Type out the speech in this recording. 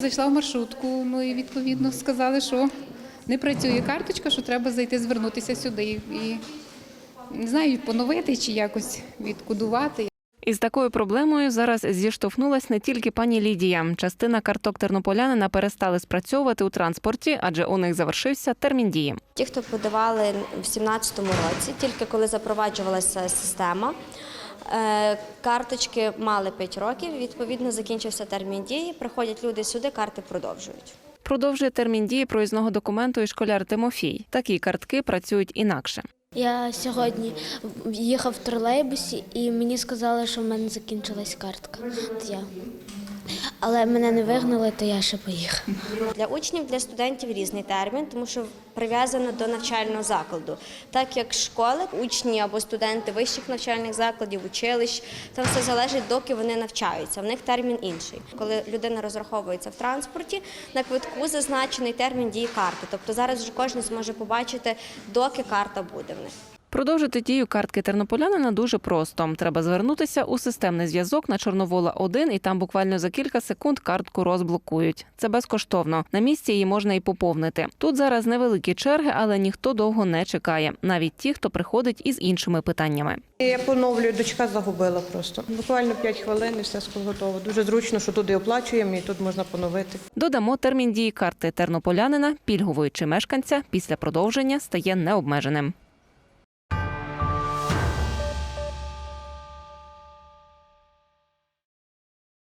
Зайшла в маршрутку, ну і відповідно сказали, що не працює карточка, що треба зайти звернутися сюди і не знаю, поновити чи якось відкодувати. Із такою проблемою зараз зіштовхнулась не тільки пані Лідія. Частина карток тернополянина перестали спрацьовувати у транспорті, адже у них завершився термін дії. Ті, хто подавали в 2017 році, тільки коли запроваджувалася система, е, карточки мали 5 років, відповідно закінчився термін дії, приходять люди сюди, карти продовжують. Продовжує термін дії проїзного документу і школяр Тимофій. Такі картки працюють інакше. Я сьогодні їхав в тролейбусі і мені сказали, що в мене закінчилась картка. От я. Але мене не вигнали, то я ще поїхав. Для учнів, для студентів різний термін, тому що прив'язано до навчального закладу. Так як школи, учні або студенти вищих навчальних закладів, училищ, там все залежить, доки вони навчаються. В них термін інший. Коли людина розраховується в транспорті, на квитку зазначений термін дії карти. Тобто зараз вже кожен зможе побачити, доки карта буде в них. Продовжити дію картки тернополянина дуже просто. Треба звернутися у системний зв'язок на Чорновола 1 і там буквально за кілька секунд картку розблокують. Це безкоштовно. На місці її можна і поповнити. Тут зараз невеликі черги, але ніхто довго не чекає, навіть ті, хто приходить із іншими питаннями. Я поновлюю, дочка загубила просто. Буквально 5 хвилин і все готово. Дуже зручно, що туди оплачуємо і тут можна поновити. Додамо термін дії карти тернополянина, пільгової чи мешканця після продовження стає необмеженим.